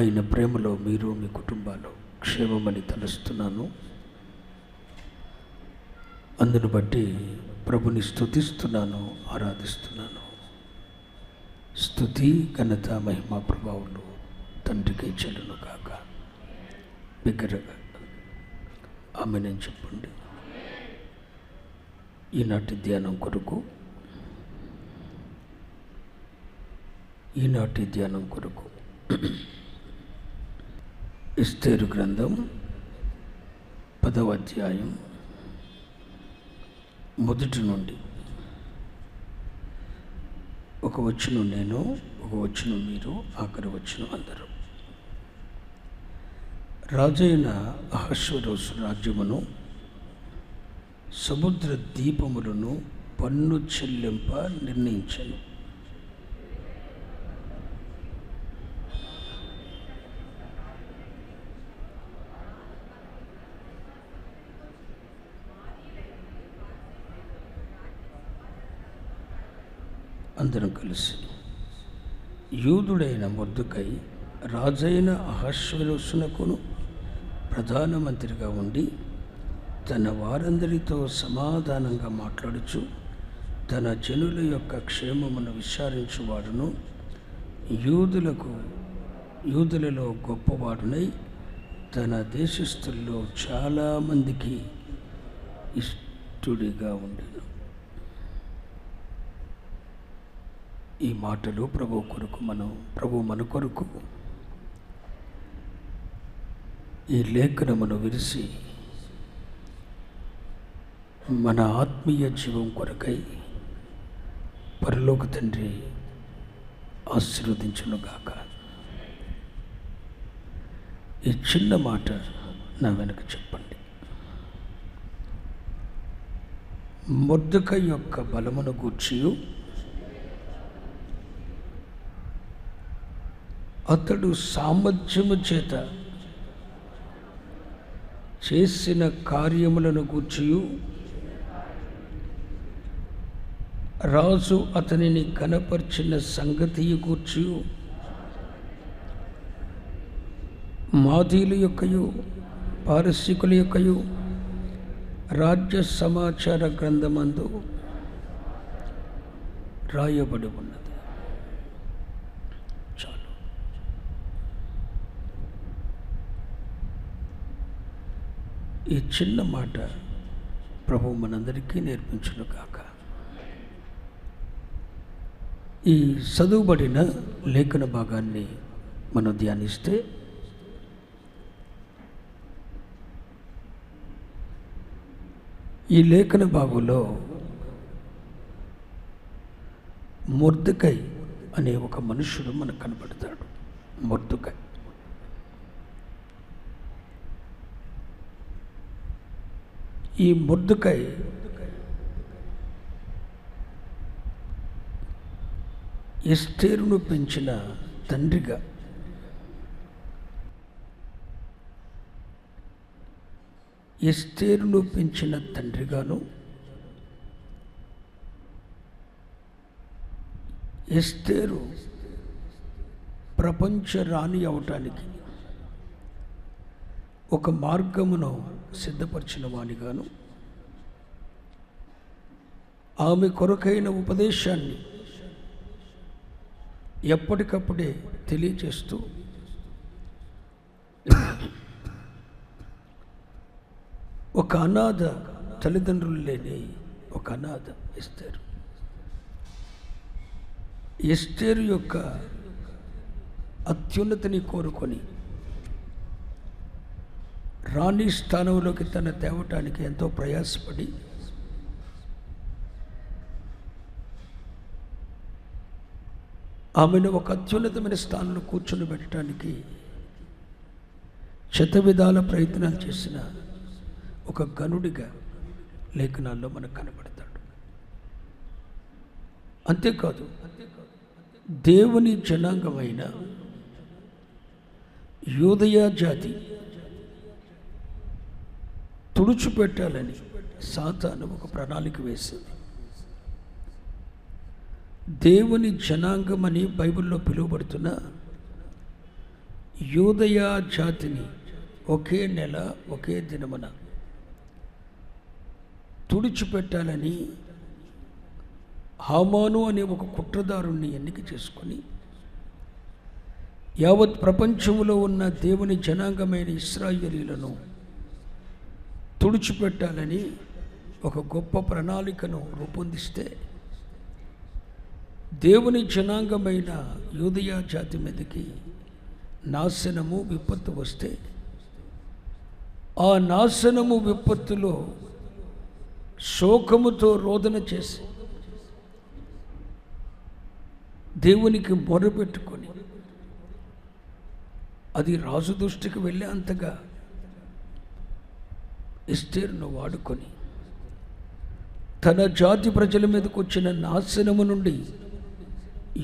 ఆయన ప్రేమలో మీరు మీ కుటుంబాలు క్షేమమని తలుస్తున్నాను. అందును బట్టి ప్రభుని స్థుతిస్తున్నాను ఆరాధిస్తున్నాను. స్థుతి ఘనత మహిమ ప్రభావులు తండ్రికి చెడును కాక బిగ్గరగా ఆమె నేను చెప్పండి. ఈనాటి ధ్యానం కొరకు ఈనాటి ధ్యానం కొరకు ఇస్తేరు గ్రంథం పదవ అధ్యాయం మొదటి నుండి. ఒక వచ్చును నేను ఒక వచ్చును మీరు ఆఖరి వచ్చును అందరూ. రాజైన అహశ్వరోసు రాజ్యమును సముద్ర దీపములను పన్ను చెల్లింప నిర్ణయించను. అందరం కలిసి. యూదుడైన మొద్దుకై రాజైన అహశ్వరుసునకును ప్రధానమంత్రిగా ఉండి తన వారందరితో సమాధానంగా మాట్లాడుచు తన జనుల యొక్క క్షేమమును విచారించువాడును. యూదులకు యూదులలో గొప్పవాడునై తన దేశస్థుల్లో చాలామందికి ఇష్టుడిగా ఉండెను ఈ మాటలు ప్రభు కొరకు మనం ప్రభు మన కొరకు ఈ లేఖనమును విరిసి మన ఆత్మీయ జీవం కొరకై పరలోక తండ్రి ఆశీర్వదించునుగాక. ఈ చిన్న మాట నా వెనక చెప్పండి. ముద్దక యొక్క బలమును గూర్చియు అతడు సామర్థ్యము చేత చేసిన కార్యములను గూర్చియు. రాజు అతనిని కనపరిచిన సంగతి గూర్చి మాదీల యొక్కయు పారసికుల యొక్కయు రాజ్య సమాచార గ్రంథమందు రాయబడి ఉన్నది చాలు ఈ చిన్న మాట ప్రభు మనందరికీ నేర్పించును కాక ఈ చదువుబడిన లేఖన భాగాన్ని మనం ధ్యానిస్తే ఈ లేఖన భాగంలో మొర్దుకై అనే ఒక మనుషుడు మనకు కనబడతాడు. మొర్దుకై ఈ ముద్దుకై ఎస్తేరును పెంచిన తండ్రిగా ఎస్తేరును పెంచిన తండ్రిగాను ఎస్తేరు ప్రపంచ రాణి అవటానికి ఒక మార్గమును సిద్ధపరిచిన వానిగాను. ఆమె కొరకైన ఉపదేశాన్ని ఎప్పటికప్పుడే తెలియచేస్తూ ఒక అనాథ తల్లిదండ్రులు లేని ఒక అనాథ ఎస్తేరు. ఎస్టేరు యొక్క అత్యున్నతిని కోరుకొని రాణి స్థానంలోకి తన తేవటానికి ఎంతో ప్రయాసపడి ఆమెను ఒక అత్యున్నతమైన స్థానంలో కూర్చొని పెట్టడానికి శత విధాల ప్రయత్నాలు చేసిన ఒక గనుడిగా లేఖనాల్లో మనకు కనబడతాడు. అంతేకాదు దేవుని జనాంగమైన యోదయ జాతి తుడుచుపెట్టాలని సాతాను ఒక ప్రణాళిక వేసింది. దేవుని జనాంగం అని బైబిల్లో పిలువబడుతున్న యూదయ జాతిని ఒకే నెల ఒకే దినమున తుడిచిపెట్టాలని హామాను అనే ఒక కుట్రదారుణ్ణి ఎన్నిక చేసుకొని యావత్ ప్రపంచంలో ఉన్న దేవుని జనాంగమైన ఇస్రాయేలీలను తుడిచిపెట్టాలని ఒక గొప్ప ప్రణాళికను రూపొందిస్తే దేవుని జనాంగమైన యూదయా జాతి మీదకి నాశనము విపత్తు వస్తే ఆ నాశనము విపత్తులో శోకముతో రోదన చేసి దేవునికి మొరపెట్టుకొని అది రాజు దృష్టికి వెళ్ళే అంతగా ఎస్తేరును వాడుకొని తన జాతి ప్రజల మీదకు వచ్చిన నాశనము నుండి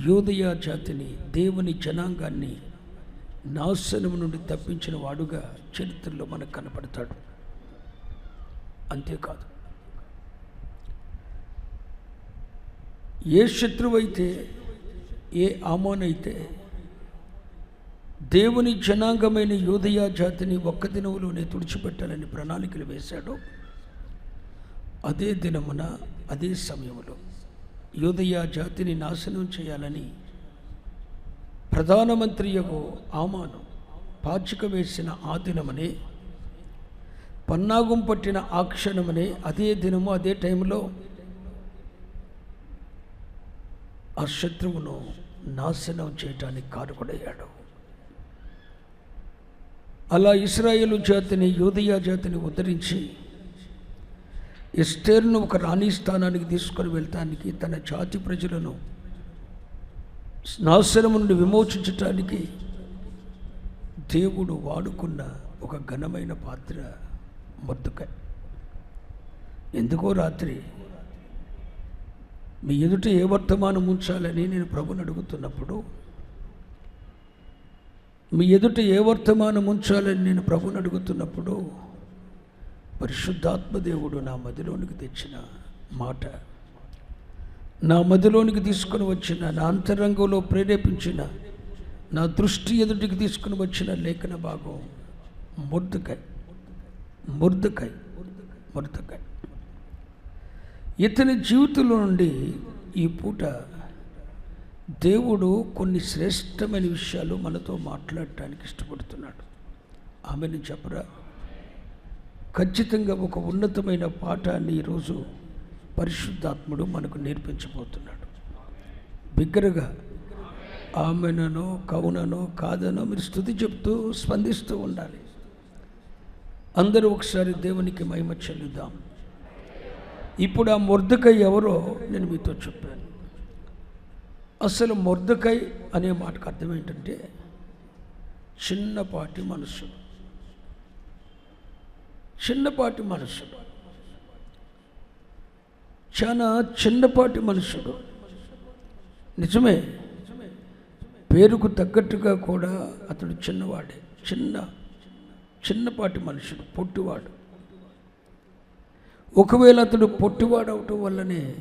యోదయ జాతిని దేవుని జనాంగాన్ని నాశనము నుండి తప్పించిన వాడుగా చరిత్రలో మనకు కనపడతాడు. అంతేకాదు ఏ శత్రువైతే ఏ ఆమోనైతే దేవుని జనాంగమైన యూదయా జాతిని ఒక్క దినములోనే తుడిచిపెట్టాలని ప్రణాళికలు వేశాడు. అదే దినమున అదే సమయంలో యూదయా జాతిని నాశనం చేయాలని ప్రధానమంత్రి యొక్క ఆమాను పాచిక వేసిన ఆ దినమనే పన్నాగం పట్టిన ఆ క్షణమనే అదే దినము అదే టైంలో ఆ శత్రువును నాశనం చేయటానికి కారుకుడయ్యాడు. అలా ఇస్రాయేలు జాతిని యూదయా జాతిని ఉద్ధరించి ఎస్టేర్ను ఒక రాణి స్థానానికి తీసుకొని వెళ్తానికి తన జాతి ప్రజలను నాశనం నుండి విమోచించటానికి దేవుడు వాడుకున్న ఒక ఘనమైన పాత్ర మొద్దుకాయ ఎందుకో రాత్రి మీ ఎదుట ఏ వర్తమానం ఉంచాలని నేను ప్రభుని అడుగుతున్నప్పుడు మీ ఎదుట ఏ వర్తమానం ఉంచాలని నేను ప్రభుని అడుగుతున్నప్పుడు పరిశుద్ధాత్మదేవుడు నా మదిలోనికి తెచ్చిన మాట నా మదిలోనికి తీసుకుని వచ్చిన నా అంతరంగంలో ప్రేరేపించిన నా దృష్టి ఎదుటికి తీసుకుని వచ్చిన లేఖన భాగం ముర్దుకాయ్ ముర్దుకాయ్ ముర్దుకాయ్. ఇతని జీవితంలో నుండి ఈ పూట దేవుడు కొన్ని శ్రేష్టమైన విషయాలు మనతో మాట్లాడటానికి ఇష్టపడుతున్నాడు. ఆమెను చెప్పరా? ఖచ్చితంగా ఒక ఉన్నతమైన పాఠాన్ని ఈరోజు పరిశుద్ధాత్ముడు మనకు నేర్పించబోతున్నాడు. బిగ్గరగా ఆమెననో కవుననో కాదనో మీరు స్థుతి చెప్తూ స్పందిస్తూ ఉండాలి. అందరూ ఒకసారి దేవునికి మహిమ చెల్లుదాం. ఇప్పుడు ఆ మొర్దుక ఎవరో నేను మీతో చెప్పాను. అసలు మొర్దకై అనే మాటకు అర్థం ఏంటంటే చిన్నపాటి మనుషుడు. చిన్నపాటి మనుషుడు. చాలా చిన్నపాటి మనుషుడు. నిజమే పేరుకు తగ్గట్టుగా కూడా అతడు చిన్నవాడే. చిన్న చిన్నపాటి మనుషుడు పొట్టివాడు. ఒకవేళ అతడు పొట్టివాడు అవటం వల్లనే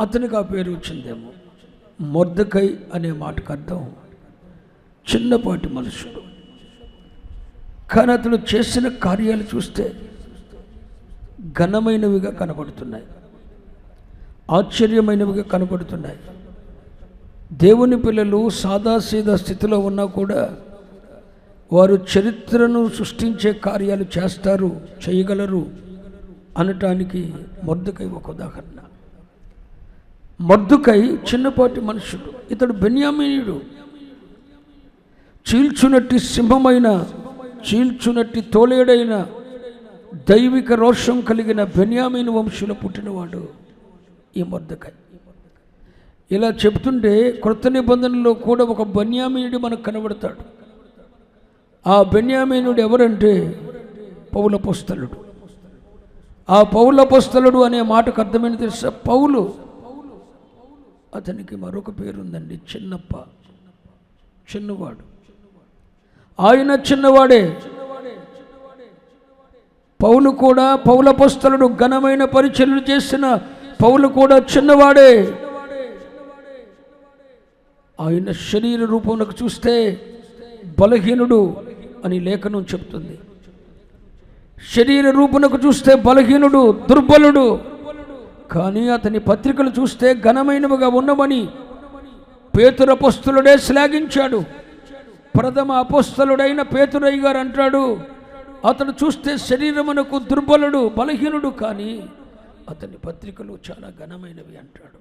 అతనికి ఆ పేరు వచ్చిందేమో? మొర్దకై అనే మాటకు అర్థం చిన్నపాటి మనుషుడు. కానీ అతను చేసిన కార్యాలు చూస్తే ఘనమైనవిగా కనబడుతున్నాయి. ఆశ్చర్యమైనవిగా కనబడుతున్నాయి. దేవుని పిల్లలు సాదాసీదా స్థితిలో ఉన్నా కూడా వారు చరిత్రను సృష్టించే కార్యాలు చేస్తారు చేయగలరు అనటానికి మొద్దుకై ఒక ఉదాహరణ. మద్దుకై చిన్నపాటి మనుషుడు. ఇతడు బెన్యామీనుడు. చీల్చునట్టి సింహమైన చీల్చునట్టి తోలేడైన దైవిక రోషం కలిగిన బెన్యామీను వంశుల పుట్టినవాడు ఈ మొద్దకాయ ఇలా చెప్తుంటే క్రొత్త నిబంధనలో కూడా ఒక బెన్యామీనుడు మనకు కనబడతాడు. ఆ బెన్యామీనుడు ఎవరంటే పౌల పుస్తలుడు ఆ పౌల పుస్తలుడు అనే మాటకు అర్థమైన తెలుసా? పౌలు అతనికి మరొక పేరుందండి చిన్నప్ప. చిన్నవాడు. ఆయన చిన్నవాడే. పౌలు కూడా పౌలపస్తులను ఘనమైన పరిచయలు చేసిన పౌలు కూడా చిన్నవాడే. ఆయన శరీర రూపమునకు చూస్తే బలహీనుడు అని లేఖనం చెప్తుంది. శరీర రూపునకు చూస్తే బలహీనుడు దుర్బలుడు. కానీ అతని పత్రికలు చూస్తే ఘనమైనవిగా ఉన్నవని పేతురు శ్లాఘించాడు. ప్రథమ అపుస్తలుడైన పేతురయ్య గారు అంటాడు అతను చూస్తే శరీరమునకు దుర్బలుడు బలహీనుడు కానీ అతని పత్రికలు చాలా ఘనమైనవి అంటాడు.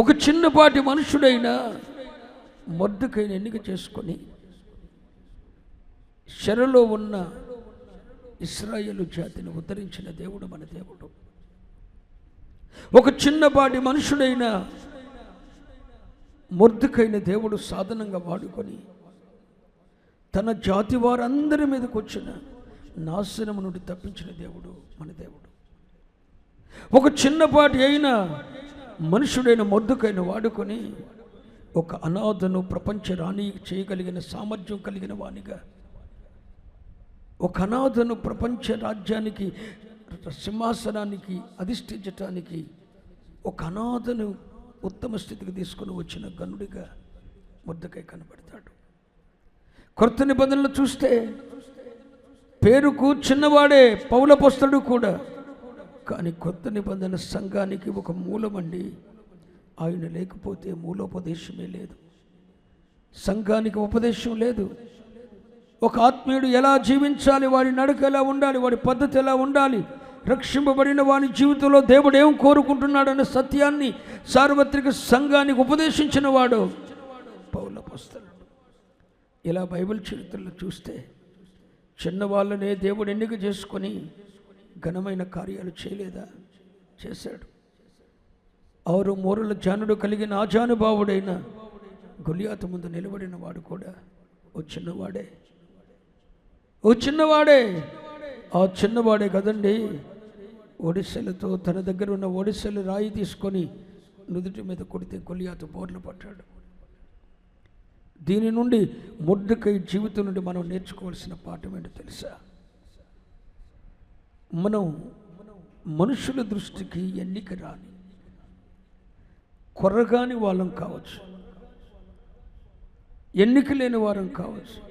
ఒక చిన్నపాటి మనుషుడైన మొద్దుకైన ఎన్నిక చేసుకొని శరలో ఉన్న ఇస్రాయేలు జాతిని ఉద్ధరించిన దేవుడు మన దేవుడు. ఒక చిన్నపాటి మనుషుడైన మొద్దుకైన దేవుడు సాధనంగా వాడుకొని తన జాతి వారందరి మీదకి వచ్చిన నాశనం నుండి తప్పించిన దేవుడు మన దేవుడు. ఒక చిన్నపాటి అయిన మనుషుడైన మొద్దుకైన వాడుకొని ఒక అనాథను ప్రపంచ రాణి చేయగలిగిన సామర్థ్యం కలిగిన వానిగా ఒక అనాథను ప్రపంచ రాజ్యానికి సింహాసనానికి అధిష్ఠించటానికి ఒక అనాథను ఉత్తమ స్థితికి తీసుకుని వచ్చిన గనుడిగా ముద్దకై కనబడతాడు. కొత్త నిబంధనలు చూస్తే పేరుకు చిన్నవాడే పౌలపస్తుడు కూడా కానీ కొత్త నిబంధన సంఘానికి ఒక మూలమండి. ఆయన లేకపోతే మూలోపదేశమే లేదు. సంఘానికి ఉపదేశం లేదు. ఒక ఆత్మీయుడు ఎలా జీవించాలి? వాడి నడక ఎలా ఉండాలి? వాడి పద్ధతి ఎలా ఉండాలి? రక్షింపబడిన వాని జీవితంలో దేవుడు ఏం కోరుకుంటున్నాడనే సత్యాన్ని సార్వత్రిక సంఘానికి ఉపదేశించిన వాడు పౌల పుస్తలుడు ఇలా బైబిల్ చరిత్రలో చూస్తే చిన్నవాళ్ళనే దేవుడు ఎన్నిక చేసుకొని ఘనమైన కార్యాలు చేయలేదా? చేశాడు. ఆరు మూరల జానుడు కలిగిన ఆజానుభావుడైన గొలియాత ముందు నిలబడిన వాడు కూడా ఓ చిన్నవాడే. ఓ చిన్నవాడే. ఆ చిన్నవాడే కదండి? ఒడిశలతో తన దగ్గర ఉన్న ఒడిశలు రాయి తీసుకొని నుదుటి మీద కొడితే కొలియాతు బోర్లు పట్టాడు. దీని నుండి ముడ్డుకై జీవితం నుండి మనం నేర్చుకోవాల్సిన పాఠం ఏంటో తెలుసా? మనం మనుషుల దృష్టికి ఎన్నిక రాని కొరగాని వాళ్ళం కావచ్చు. ఎన్నిక లేని వారం కావచ్చు.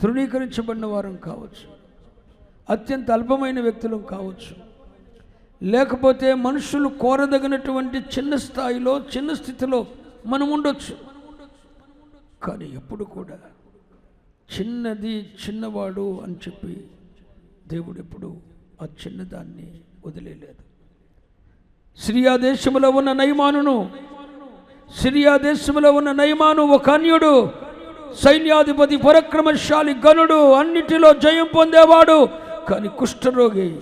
తృణీకరించబడిన వారం కావచ్చు. అత్యంత అల్పమైన వ్యక్తులం కావచ్చు. లేకపోతే మనుషులు కోరదగినటువంటి చిన్న స్థాయిలో చిన్న స్థితిలో మనం ఉండొచ్చు. కానీ ఎప్పుడు కూడా చిన్నది చిన్నవాడు అని చెప్పి దేవుడు ఎప్పుడు ఆ చిన్నదాన్ని వదిలేలేదు సిరియా దేశంలో ఉన్న నయమానును సిరియా దేశంలో ఉన్న నయమాను ఒక అన్యుడు సైన్యాధిపతి పరక్రమశాలి గనుడు అన్నిటిలో జయం పొందేవాడు. కానీ కుష్ఠరోగి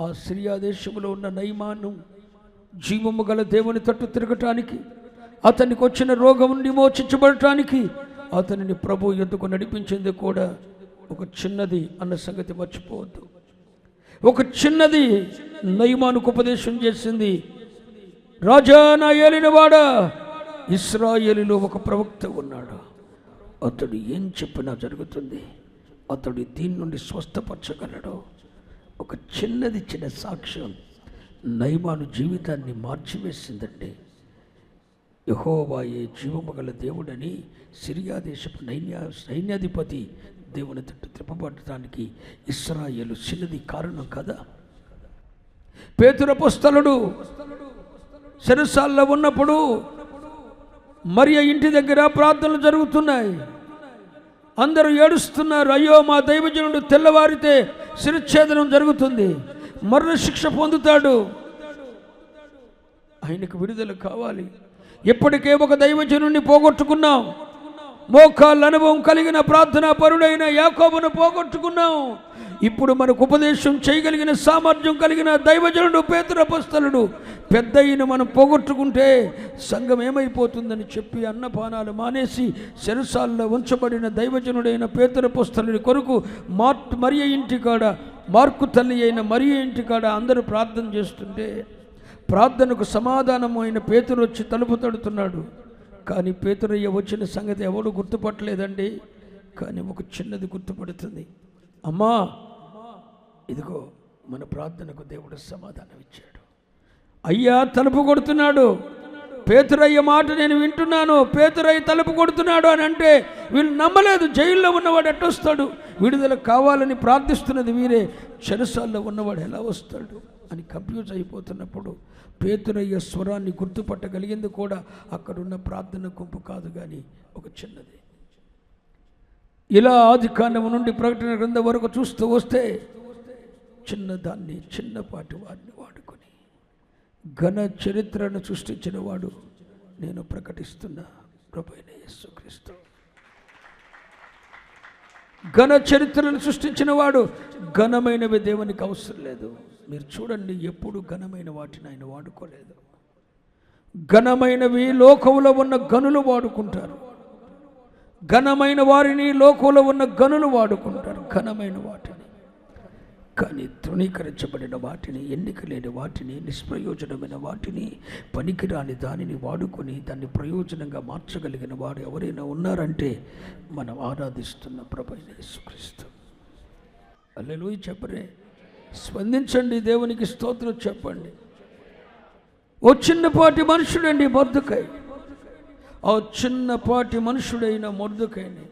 ఆ సిరియా దేశంలో ఉన్న నయమాను జీవము గల దేవుని తట్టు తిరగటానికి అతనికి వచ్చిన రోగం విమోచించబడటానికి అతనిని ప్రభు ఎందుకు నడిపించింది కూడా ఒక చిన్నది అన్న సంగతి మర్చిపోవద్దు. ఒక చిన్నది నయమానుకు ఉపదేశం చేసింది. రాజా నా ఏలినవాడా ఇస్రాయేలులో ఒక ప్రవక్త ఉన్నాడు. అతడు ఏం చెప్పినా జరుగుతుంది. అతడు దీని నుండి స్వస్థపరచగలడు. ఒక చిన్నది చిన్న సాక్ష్యం నయమాను జీవితాన్ని మార్చివేసిందండి యహోవాయే జీవము గల దేవుడని సిరియా దేశపు నైన్యా సైన్యాధిపతి దేవుని తట్టు త్రిప్పబడటానికి ఇస్రాయేలు చిన్నది కారణం కదా? పేతురపుస్తలుడు శరసాల్లో ఉన్నప్పుడు మరియ ఇంటి దగ్గర ప్రార్థనలు జరుగుతున్నాయి. అందరూ ఏడుస్తున్నారు అయ్యో మా దైవజనుడు తెల్లవారితే శిరచ్ఛేదనం జరుగుతుంది. మరణ శిక్ష పొందుతాడు. ఆయనకు విడుదల కావాలి. ఇప్పటికే ఒక దైవజనుడిని పోగొట్టుకున్నాం. మోకాళ్ళ అనుభవం కలిగిన ప్రార్థనా పరుడైన యాకోబును పోగొట్టుకున్నాం. ఇప్పుడు మనకు ఉపదేశం చేయగలిగిన సామర్థ్యం కలిగిన దైవజనుడు పేతురపస్తలుడు పెద్ద అయిన మనం పోగొట్టుకుంటే సంఘం ఏమైపోతుందని చెప్పి అన్నపానాలు మానేసి శరసాల్లో ఉంచబడిన దైవజనుడైన పేతురపస్తలుడి కొరకు మార్ట్ మరియ ఇంటికాడ మార్కు తల్లి అయిన మరియ ఇంటికాడ అందరూ ప్రార్థన చేస్తుంటే ప్రార్థనకు సమాధానము అయిన పేతురు వచ్చి తలుపు తడుతున్నాడు. కానీ పేతురయ్య వచ్చిన సంగతి ఎవడు గుర్తుపట్టలేదండి? కానీ ఒక చిన్నది గుర్తుపడుతుంది. అమ్మా ఇదిగో మన ప్రార్థనకు దేవుడు సమాధానం ఇచ్చాడు అయ్యా తలుపు కొడుతున్నాడు. పేతురయ్య మాట నేను వింటున్నాను. పేతురయ్య తలుపు కొడుతున్నాడు అని అంటే వీళ్ళు నమ్మలేదు. జైల్లో ఉన్నవాడు ఎట్టొస్తాడు విడుదల కావాలని ప్రార్థిస్తున్నది వీరే. చెరసాల్లో ఉన్నవాడు ఎలా వస్తాడు? అని కన్ఫ్యూజ్ అయిపోతున్నప్పుడు పేతురయ్య స్వరాన్ని గుర్తుపట్టగలిగింది కూడా అక్కడున్న ప్రార్థన గుంపు కాదు కానీ ఒక చిన్నది. ఇలా ఆది నుండి ప్రకటన గ్రంథం వరకు చూస్తూ వస్తే చిన్నదాన్ని చిన్నపాటి వాడిని వాడుకొని ఘన చరిత్రను సృష్టించిన వాడు నేను ప్రకటిస్తున్న ప్రభైన యేసుక్రీస్తు. ఘన చరిత్రను సృష్టించిన వాడు ఘనమైనవి దేవునికి అవసరం లేదు. మీరు చూడండి ఎప్పుడు ఘనమైన వాటిని ఆయన వాడుకోలేదు. ఘనమైనవి లోకంలో ఉన్న గనులు వాడుకుంటారు. ఘనమైన వారిని లోకంలో ఉన్న గనులు వాడుకుంటారు. ఘనమైన వాటిని. కానీ తృణీకరించబడిన వాటిని ఎన్నిక లేని వాటిని నిష్ప్రయోజనమైన వాటిని పనికిరాని దానిని వాడుకొని దాన్ని ప్రయోజనంగా మార్చగలిగిన వాడు ఎవరైనా ఉన్నారంటే మనం ఆరాధిస్తున్న ప్రభైన యేసుక్రీస్తు. అల్లెలు చెప్పరే. స్పందించండి దేవునికి స్తోత్రం చెప్పండి. ఓ చిన్నపాటి మనుషుడండి మొద్దుకై ఆ చిన్నపాటి మనుషుడైన మొద్దుకైని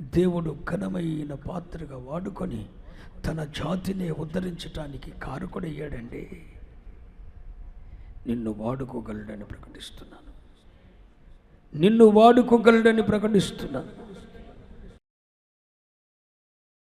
దేవుడు ఘనమైన పాత్రగా వాడుకొని తన జాతిని ఉద్ధరించటానికి కారకుడయ్యాడండి. నిన్ను వాడుకోగలడని ప్రకటిస్తున్నాను. నిన్ను వాడుకోగలడని ప్రకటిస్తున్నాను.